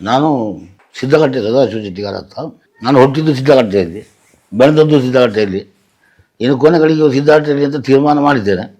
ನಾನು ಸಿದ್ಧಗಟ್ಟೆ ಸದಾಶಿವ ಶೆಟ್ಟಿಗಾರ ಅಂತ ನಾನು ಹುಟ್ಟಿದ್ದು ಸಿದ್ಧಗಟ್ಟೆಯಲ್ಲಿ ಬೆಳೆದದ್ದು ಸಿದ್ಧಗಟ್ಟೆಯಲ್ಲಿ ಇನ್ನು ಕೊನೆಗಳಿಗೆ ಸಿದ್ಧಗಟ್ಟೆಯಲ್ಲಿ ಅಂತ ತೀರ್ಮಾನ ಮಾಡಿದ್ದೇನೆ.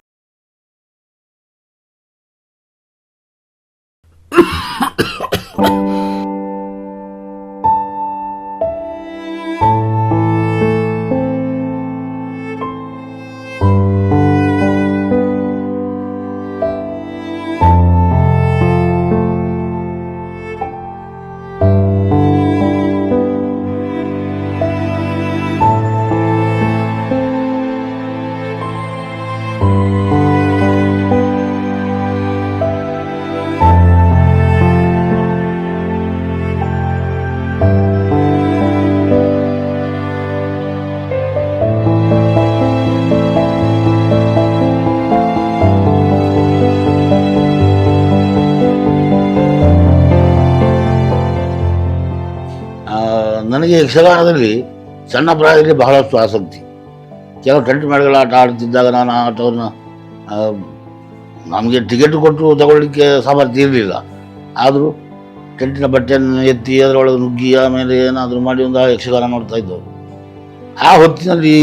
ನನಗೆ ಯಕ್ಷಗಾನದಲ್ಲಿ ಸಣ್ಣ ಪ್ರಾಯದಲ್ಲಿ ಬಹಳಷ್ಟು ಆಸಕ್ತಿ. ಕೆಲವು ಟೆಂಟ್ ಮೇಳಗಳ ಆಟ ಆಡ್ತಿದ್ದಾಗ ನಾನು ಆ ಆಟವನ್ನು ನಮಗೆ ಟಿಕೆಟ್ ಕೊಟ್ಟು ತಗೊಳ್ಳಿಕ್ಕೆ ಸಾಮರ್ಥ್ಯ ಇರಲಿಲ್ಲ. ಆದರೂ ಟೆಂಟಿನ ಬಟ್ಟೆಯನ್ನು ಎತ್ತಿ ಅದರೊಳಗೆ ನುಗ್ಗಿ ಆಮೇಲೆ ಏನಾದರೂ ಮಾಡಿ ಒಂದು ಯಕ್ಷಗಾನ ನೋಡ್ತಾ ಇದ್ದವು. ಆ ಹೊತ್ತಿನಲ್ಲಿ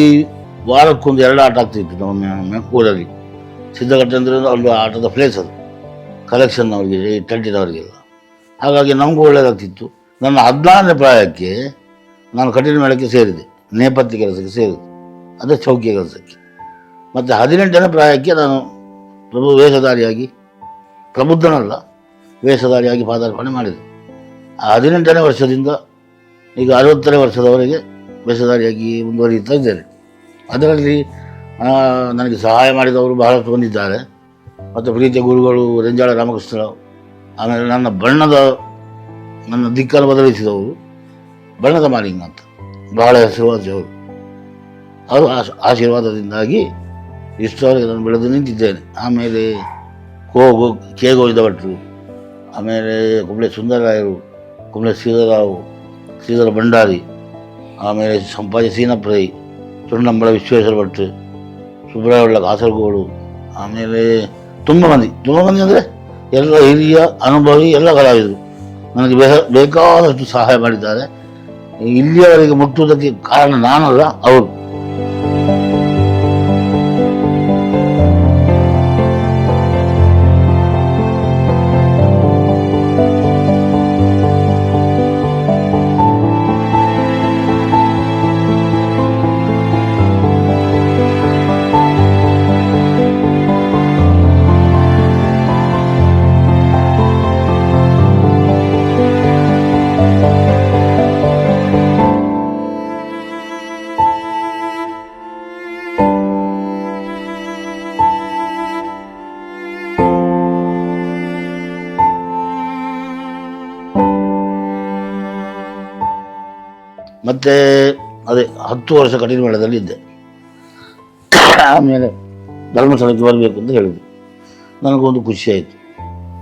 ವಾರಕ್ಕೊಂದು ಎರಡು ಆಟ ಆಗ್ತಿತ್ತು ನಮ್ಮ ಮೆಕ್ಕೂರಲ್ಲಿ ಸಿದ್ಧಗಟ್ಟೆ ಅಂದರೆ ಅಲ್ಲಿ ಆಟದ ಪ್ಲೇಸ್ ಅದು. ಕಲೆಕ್ಷನ್ ಅವರಿಗೆ ಟೆಂಟಿನವರಿಗೆಲ್ಲ. ಹಾಗಾಗಿ ನಮಗೂ ಒಳ್ಳೆಯದಾಗ್ತಿತ್ತು ನನ್ನ ಹದಿನಾರನೇ ಪ್ರಾಯಕ್ಕೆ ನಾನು ಕಠಿಣ ಮೇಳಕ್ಕೆ ಸೇರಿದೆ, ನೇಪಥ್ಯ ಕೆಲಸಕ್ಕೆ ಸೇರಿದೆ, ಅದೇ ಚೌಕಿಯ ಕೆಲಸಕ್ಕೆ. ಮತ್ತು ಹದಿನೆಂಟನೇ ಪ್ರಾಯಕ್ಕೆ ನಾನು ಪ್ರಭು ವೇಷಧಾರಿಯಾಗಿ, ಪ್ರಬುದ್ಧನಲ್ಲ, ವೇಷಧಾರಿಯಾಗಿ ಪಾದಾರ್ಪಣೆ ಮಾಡಿದೆ. ಆ ಹದಿನೆಂಟನೇ ವರ್ಷದಿಂದ ಈಗ ಅರವತ್ತನೇ ವರ್ಷದವರೆಗೆ ವೇಷಧಾರಿಯಾಗಿ ಮುಂದುವರಿಯುತ್ತಾ ಇದ್ದೇನೆ. ಅದರಲ್ಲಿ ನನಗೆ ಸಹಾಯ ಮಾಡಿದವರು ಬಹಳಷ್ಟು ಬಂದಿದ್ದಾರೆ. ಮತ್ತು ಪ್ರೀತಿಯ ಗುರುಗಳು ರೆಂಜಾಳ ರಾಮಕೃಷ್ಣ ಆಮೇಲೆ ನನ್ನ ಬಣ್ಣದ ನನ್ನ ದಿಕ್ಕನ್ನು ಬದಲಿಸಿದವರು ಬಣ್ಣದ ಮಾಲಿಂಗ ಅಂತ. ಬಹಳ ಹೆಸರುವಾಸಿಯವರು ಅವರು ಆಶ್- ಆಶೀರ್ವಾದದಿಂದಾಗಿ ಇಷ್ಟವರೆಗೆ ನಾನು ಬೆಳೆದು ನಿಂತಿದ್ದೇನೆ. ಆಮೇಲೆ ಕೋ ಗೋ ಕೆ ಗೋವಿಂದ ಭಟ್ರು ಆಮೇಲೆ ಕುಂಬ್ಳೆ ಸುಂದರರಾಯರು, ಕುಂಬ್ಳೆ ಶ್ರೀಧರರಾವು, ಶ್ರೀಧರ ಭಂಡಾರಿ, ಆಮೇಲೆ ಸಂಪಾಜಿ ಸೀನಪ್ರೈ ಸುಣ್ಣಂಬಳ ವಿಶ್ವೇಶ್ವರ ಭಟ್ ಸುಬ್ರಾಯೊಳ್ಳ ಕಾಸರಗೋಡು, ಆಮೇಲೆ ತುಂಬ ಮಂದಿ ತುಂಬ ಮಂದಿ ಅಂದರೆ ಎಲ್ಲ ಹಿರಿಯ, ಅನುಭವಿ, ಎಲ್ಲ ಕಲಾವಿದರು. ನನಗೆ ಬೇಕಾದಷ್ಟು ಸಹಾಯ ಮಾಡಿದ್ದಾರೆ. ಇಲ್ಲಿಯವರೆಗೆ ಮುಟ್ಟುವುದಕ್ಕೆ ಕಾರಣ ನಾನಲ್ಲ ಅವರು ಮತ್ತೆ ಅದೇ ಹತ್ತು ವರ್ಷ ಕಠಿಣ ಮೇಳದಲ್ಲಿ ಇದ್ದೆ. ಆಮೇಲೆ ಧರ್ಮಸ್ಥಳಕ್ಕೆ ಬರಬೇಕು ಅಂತ ಹೇಳಿದ್ರು ನನಗೊಂದು ಖುಷಿ ಆಯಿತು.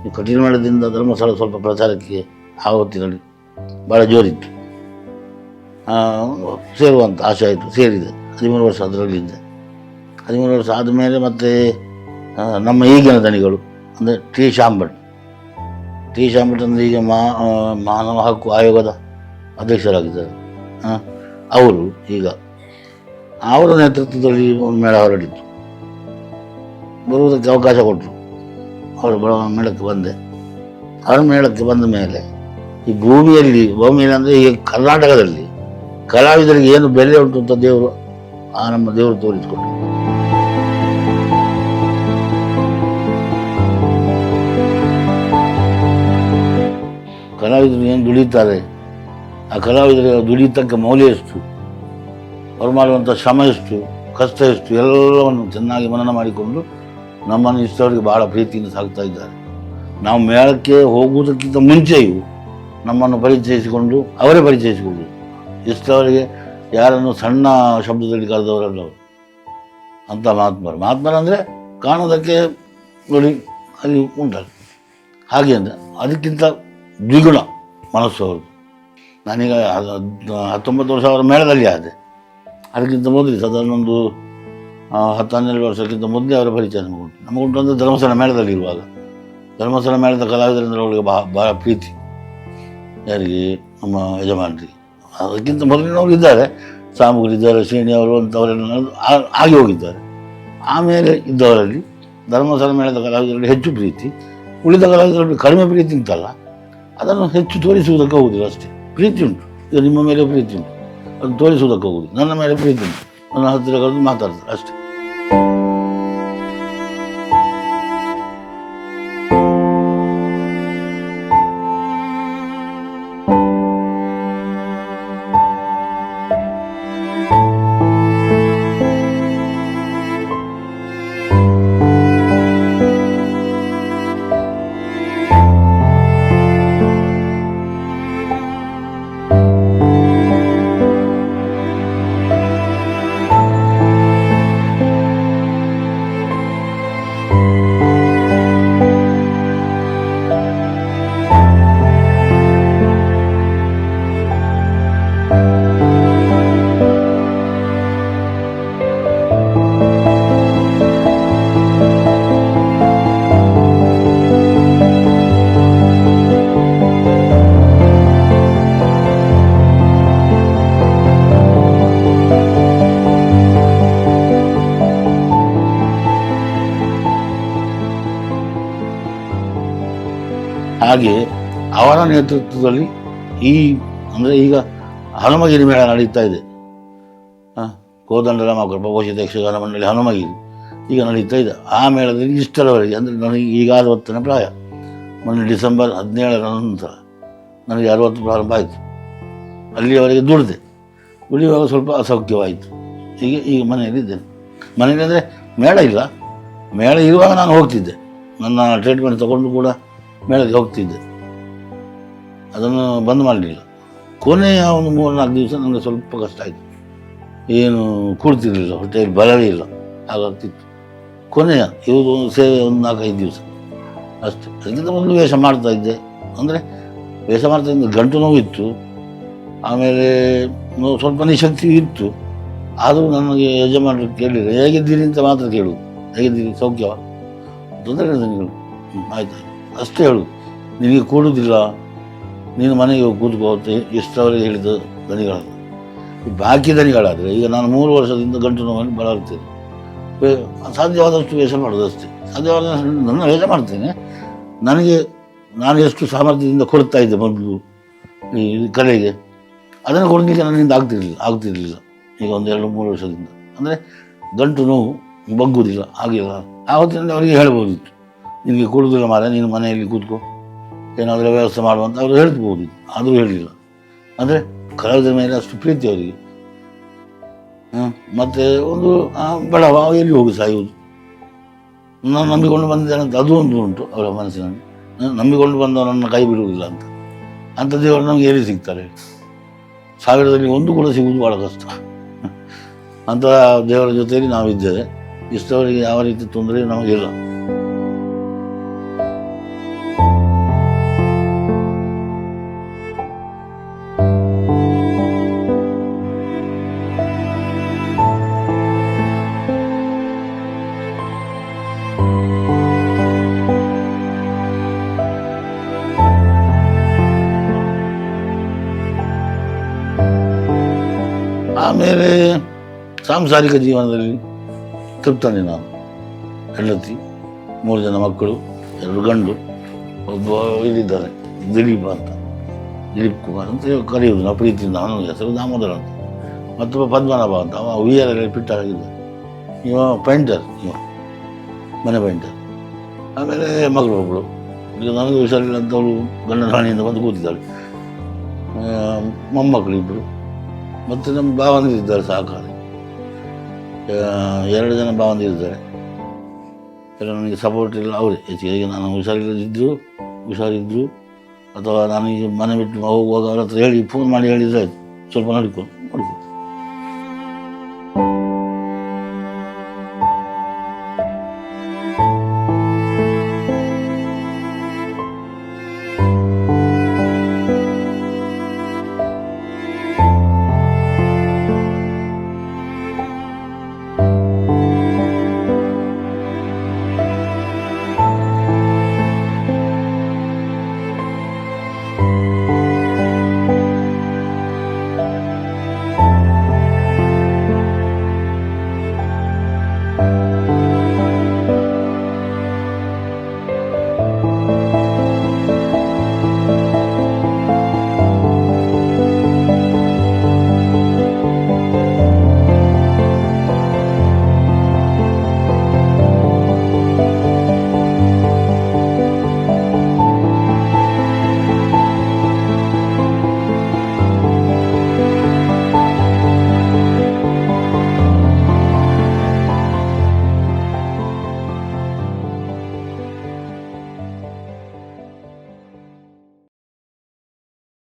ಈ ಕಠಿಣ ಮೇಳದಿಂದ ಧರ್ಮಸ್ಥಳ ಸ್ವಲ್ಪ ಪ್ರಚಾರಕ್ಕೆ ಆ ಹೊತ್ತಿನಲ್ಲಿ ಭಾಳ ಜೋರಿತ್ತು ಸೇರುವಂಥ ಆಸೆ ಆಯಿತು, ಸೇರಿದೆ. ಹದಿಮೂರು ವರ್ಷ ಅದರಲ್ಲಿ ಇದ್ದೆ. ಹದಿಮೂರು ವರ್ಷ ಆದಮೇಲೆ ಮತ್ತೆ ನಮ್ಮ ಈಗಿನ ದಣಿಗಳು ಅಂದರೆ ಟಿ ಶಾಂಭಟ್ ಟಿ ಶಾಂಭಟ್ ಅಂದರೆ ಈಗ ಮಾನವ ಹಕ್ಕು ಆಯೋಗದ ಅಧ್ಯಕ್ಷರಾಗಿದ್ದಾರೆ. ಅವರು ಈಗ ಅವರ ನೇತೃತ್ವದಲ್ಲಿ ಒಂದು ಮೇಳ ಹೊರಡಿತ್ತು ಬರುವುದಕ್ಕೆ ಅವಕಾಶ ಕೊಟ್ಟರು ಅವರು ಬರೋ ಮೇಳಕ್ಕೆ ಬಂದೆ. ಅವರ ಮೇಳಕ್ಕೆ ಬಂದ ಮೇಲೆ ಈ ಭೂಮಿಯಲ್ಲಿ ಭೂಮಿಯಲ್ಲಿ ಅಂದರೆ ಈ ಕರ್ನಾಟಕದಲ್ಲಿ ಕಲಾವಿದರಿಗೆ ಏನು ಬೆಲೆ ಉಂಟು ಅಂತ ದೇವರು, ಆ ನಮ್ಮ ದೇವರು ತೋರಿಸಿಕೊಟ್ಟರು ಕಲಾವಿದರು ಏನು ದುಡಿತಾರೆ? ಆ ಕಲಾವಿದರ ದುಡಿಯತಕ್ಕ ಮೌಲ್ಯ ಎಷ್ಟು? ಅವ್ರು ಮಾಡುವಂಥ ಶ್ರಮ ಎಷ್ಟು? ಕಷ್ಟ ಎಷ್ಟು? ಎಲ್ಲವನ್ನು ಚೆನ್ನಾಗಿ ಮನನ ಮಾಡಿಕೊಂಡು ನಮ್ಮನ್ನು ಇಷ್ಟವರಿಗೆ ಭಾಳ ಪ್ರೀತಿಯಿಂದ ಸಾಕ್ತಾ ಇದ್ದಾರೆ. ನಾವು ಮೇಳಕ್ಕೆ ಹೋಗುವುದಕ್ಕಿಂತ ಮುಂಚೆಯೂ ನಮ್ಮನ್ನು ಪರಿಚಯಿಸಿಕೊಂಡು ಅವರೇ ಪರಿಚಯಿಸಿಕೊಂಡು ಇಷ್ಟವರಿಗೆ ಯಾರನ್ನು ಸಣ್ಣ ಶಬ್ದದಲ್ಲಿ ಕರೆದವರಲ್ಲ ಅವರು ಅಂತ ಮಹಾತ್ಮರು. ಮಹಾತ್ಮರು ಅಂದರೆ ಕಾಣೋದಕ್ಕೆ ನೋಡಿ ಅಲ್ಲಿ ಉಂಟು ಹಾಗೆ ಅಂದರೆ ಅದಕ್ಕಿಂತ ದ್ವಿಗುಣ ಮನಸ್ಸು ಅವ್ರದ್ದು. ನಾನೀಗ ಹತ್ತೊಂಬತ್ತು ವರ್ಷ ಅವರ ಮೇಳದಲ್ಲಿ ಆದೆ. ಅದಕ್ಕಿಂತ ಮೊದಲು ಸಾಧಾರಣ ಒಂದು ಹತ್ತು ಹನ್ನೆರಡು ವರ್ಷಕ್ಕಿಂತ ಮೊದಲೇ ಅವರ ಪರಿಚಯ ನಮಗುಂಟು ನಮಗುಂಟು ಅಂದರೆ ಧರ್ಮಸ್ಥಳ ಮೇಳದಲ್ಲಿ ಇರುವಾಗ. ಧರ್ಮಸ್ಥಳ ಮೇಳದ ಕಲಾವಿದರಿಂದ ಅವಳಿಗೆ ಬಹಳ ಭಾಳ ಪ್ರೀತಿ. ಯಾರಿಗೆ? ನಮ್ಮ ಯಜಮಾನ್ರಿ ಅದಕ್ಕಿಂತ ಮೊದಲಿನವರು ಇದ್ದಾರೆ. ಸಾಮಗ್ರಿದ್ದಾರೆ ಶ್ರೇಣಿಯವರು ಅಂಥವರೆಲ್ಲ ಆಗಿ ಹೋಗಿದ್ದಾರೆ. ಆಮೇಲೆ ಇದ್ದವರಲ್ಲಿ ಧರ್ಮಸ್ಥಳ ಮೇಳದ ಕಲಾವಿದರಲ್ಲಿ ಹೆಚ್ಚು ಪ್ರೀತಿ. ಉಳಿದ ಕಲಾವಿದರಲ್ಲಿ ಕಡಿಮೆ ಪ್ರೀತಿ ಅಂತಲ್ಲ ಅದನ್ನು ಹೆಚ್ಚು ತೋರಿಸುವುದಕ್ಕೆ ಹೋಗುದಿಲ್ಲ ಅಷ್ಟೇ. ಪ್ರೀತಿ ಉಂಟು. ಈಗ ನಿಮ್ಮ ಮೇಲೆ ಪ್ರೀತಿ ಉಂಟು. ಅದು ತೋರಿಸುವುದಕ್ಕೆ ಹೋಗುದು ನನ್ನ ಮೇಲೆ ಪ್ರೀತಿ ಉಂಟು. ನನ್ನ ಹತ್ತಿರ ಕರೆದು ಮಾತಾಡ್ತಾರೆ. ಅಷ್ಟೇ. ಹಾಗೆ ಅವರ ನೇತೃತ್ವದಲ್ಲಿ ಈ, ಅಂದರೆ ಈಗ ಹನುಮಗಿರಿ ಮೇಳ ನಡೀತಾ ಇದೆ. ಕೋದಂಡರಾಮ ಪ್ರಭೋಷಿತ ಯಕ್ಷಗಾನ ಮಂಡಳಿ ಹನುಮಗಿರಿ ಈಗ ನಡೀತಾ ಇದೆ. ಆ ಮೇಳದಲ್ಲಿ ಇಷ್ಟರವರೆಗೆ, ಅಂದರೆ ನನಗೆ ಈಗ ಅರವತ್ತನೇ ಪ್ರಾಯ, ಮೊನ್ನೆ ಡಿಸೆಂಬರ್ ಹದಿನೇಳರ ನಂತರ ನನಗೆ ಅರವತ್ತು ಪ್ರಾರಂಭ ಆಯಿತು. ಅಲ್ಲಿಯವರೆಗೆ ದುಡಿದೆ. ಉಳಿಯುವಾಗ ಸ್ವಲ್ಪ ಅಸೌಖ್ಯವಾಯಿತು. ಹೀಗೆ ಈಗ ಮನೆಯಲ್ಲಿ ಇದ್ದೇನೆ. ಮನೆಯಲ್ಲಿ ಅಂದರೆ ಮೇಳ ಇಲ್ಲ. ಮೇಳ ಇರುವಾಗ ನಾನು ಹೋಗ್ತಿದ್ದೆ. ನನ್ನ ಟ್ರೀಟ್ಮೆಂಟ್ ತಗೊಂಡು ಕೂಡ ಮೇಳಕ್ಕೆ ಹೋಗ್ತಿದ್ದೆ. ಅದನ್ನು ಬಂದ್ ಮಾಡಲಿಲ್ಲ. ಕೊನೆಯ ಒಂದು ಮೂರು ನಾಲ್ಕು ದಿವಸ ನನಗೆ ಸ್ವಲ್ಪ ಕಷ್ಟ ಆಯಿತು. ಏನು ಕೂಡ್ತಿರಲಿಲ್ಲ, ಹೊಟ್ಟೆಯಲ್ಲಿ ಬಲವೇ ಇಲ್ಲ. ಹಾಗಾಗ್ತಿತ್ತು. ಕೊನೆಯ ಇವರು ಸೇವೆ ಒಂದು ನಾಲ್ಕೈದು ದಿವಸ. ಅಷ್ಟೇ. ಅದಕ್ಕಿಂತ ಮೊದಲು ವೇಷ ಮಾಡ್ತಾ ಇದ್ದೆ. ಅಂದರೆ ವೇಷ ಮಾಡ್ತಾ ಇದ್ದ ಗಂಟು ನೋವಿತ್ತು. ಆಮೇಲೆ ಸ್ವಲ್ಪ ನಿಶಕ್ತಿ ಇತ್ತು. ಆದರೂ ನನಗೆ ಯಜಮಾನರು ಕೇಳಿಲ್ಲ ಹೇಗಿದ್ದೀರಿ ಅಂತ ಮಾತ್ರ ಕೇಳು. ಹೇಗಿದ್ದೀರಿ? ಸೌಖ್ಯ? ತೊಂದರೆ ಆಯ್ತು. ಅಷ್ಟೇ ಹೇಳು. ನಿನಗೆ ಕೂಡುವುದಿಲ್ಲ. ನೀನು ಮನೆಗೆ ಹೋಗಿ ಅಂತ ಎಷ್ಟವರೆಗೆ ಹೇಳಿದ ದನಿಗಳಾದ. ಈ ಬಾಕಿ ದನಿಗಳಾದರೆ ಈಗ ನಾನು ಮೂರು ವರ್ಷದಿಂದ ಗಂಟು ನೋವನ್ನು ಬಳಲ್ತೇನೆ. ಸಾಧ್ಯವಾದಷ್ಟು ವೇಷ ಮಾಡೋದು ಅಷ್ಟೇ. ಸಾಧ್ಯವಾದ ನನ್ನ ವೇಷ ಮಾಡ್ತೇನೆ. ನನಗೆ, ನಾನು ಎಷ್ಟು ಸಾಮರ್ಥ್ಯದಿಂದ ಕೊಡ್ತಾ ಇದ್ದೆ ಮೊದಲು ಈ ಕಲೆಗೆ, ಅದನ್ನು ಕೊಡಲಿಕ್ಕೆ ನನ್ನಿಂದ ಆಗ್ತಿರಲಿಲ್ಲ ಆಗ್ತಿರಲಿಲ್ಲ. ಈಗ ಒಂದು ಎರಡು, ಮೂರು ವರ್ಷದಿಂದ. ಅಂದರೆ ಗಂಟು ನೋವು ಬಗ್ಗುವುದಿಲ್ಲ ಆಗಿಲ್ಲ ಆ ಅವರಿಗೆ ಹೇಳ್ಬೋದಿತ್ತು. ನಿನಗೆ ಕೊಡುವುದಿಲ್ಲ ಮಾರ ನೀನು ಮನೆಯಲ್ಲಿ ಕೂತ್ಕೋ. ಏನಾದರೂ ವ್ಯವಸ್ಥೆ ಮಾಡುವಂತ ಅವರು ಹೇಳ್ಬೋದು. ಆದರೂ ಹೇಳಿಲ್ಲ. ಅಂದರೆ ಕಲಾವಿದರ ಮೇಲೆ ಅಷ್ಟು ಪ್ರೀತಿ ಅವರಿಗೆ. ಮತ್ತು ಒಂದು ಬಡವ ಎಲ್ಲಿ ಹೋಗಿ ಸಾಯುವುದು? ನಾನು ನಂಬಿಕೊಂಡು ಬಂದಿದ್ದೇನೆ ಅಂತ ಅದು ಒಂದು ಉಂಟು ಅವರ ಮನಸ್ಸಿನಲ್ಲಿ. ನಂಬಿಕೊಂಡು ನನ್ನ ಕೈ ಬಿಡುವುದಿಲ್ಲ ಅಂತ. ಅಂಥ ದೇವರು ನಮಗೆ ಎಲ್ಲಿ ಸಿಗ್ತಾರೆ? ಸಾವಿರದಲ್ಲಿ ಒಂದು ಕೂಡ ಸಿಗುವುದು ಭಾಳ ಕಷ್ಟ. ಅಂಥ ದೇವರ ಜೊತೆಯಲ್ಲಿ ನಾವಿದ್ದೇವೆ. ಇಷ್ಟವರಿಗೆ ಯಾವ ರೀತಿ ತೊಂದರೆ ನಮಗಿಲ್ಲ. ಆಮೇಲೆ ಸಾಂಸಾರಿಕ ಜೀವನದಲ್ಲಿ ತೃಪ್ತನೇ ನಾನು. ಹೆಂಡತಿ, ಮೂರು ಜನ ಮಕ್ಕಳು, ಎರಡು ಗಂಡು, ಒಬ್ಬ ಇಲ್ಲಿದ್ದಾರೆ ದಿಲೀಪ್ ಅಂತ. ದಿಲೀಪ್ ಕುಮಾರ್ ಅಂತ ಕರೆಯುವುದು, ನಾವು ಪ್ರೀತಿ ನಾನು ಹೆಸರು ದಾಮೋದರ ಅಂತ. ಮತ್ತೊಬ್ಬ ಪದ್ಮನಾಭ ಅಂತ, ಅವ ಅಲ್ಲಿ ಪಿಟ್ಟ ಆಗಿದ್ದ ಇವ ಪೈಂಟರ್ ಇವ ಮನೆ ಪೈಂಟರ್ ಆಮೇಲೆ ಮಗಳು ಒಬ್ಬಳು ಈಗ ನನಗೆ ಹುಷಾರಿಲ್ಲ ಅಂತವಳು ಗಂಡನ ರಾಣಿಯಿಂದ ಬಂದು ಕೂತಿದ್ದಾಳೆ. ಮೊಮ್ಮಕ್ಕಳು ಇಬ್ಬರು ಮತ್ತು ನಮ್ಮ ಭಾವಂದಿರಿದ್ದಾರೆ ಇದ್ದಾರೆ ಸಹಕಾರಿ. ಎರಡು ಜನ ಭಾವಂದಿರಿದ್ದಾರೆ ಎಲ್ಲ ನನಗೆ ಸಪೋರ್ಟ್ ಇಲ್ಲ, ಅವರೇ. ಹೆಚ್ಚಿಗೆ ಈಗ ನಾನು ಹುಷಾರಿಲ್ಲದಿದ್ದರು ಹುಷಾರಿದ್ದರು ಅಥವಾ ನಾನು ಈಗ ಮನೆ ಬಿಟ್ಟು ಹೋಗುವಾಗ ಅವ್ರ ಹತ್ರ ಹೇಳಿ ಫೋನ್ ಮಾಡಿ ಹೇಳಿದ್ರೆ ಆಯಿತು. ಸ್ವಲ್ಪ ನೋಡಿಕೊಂಡು.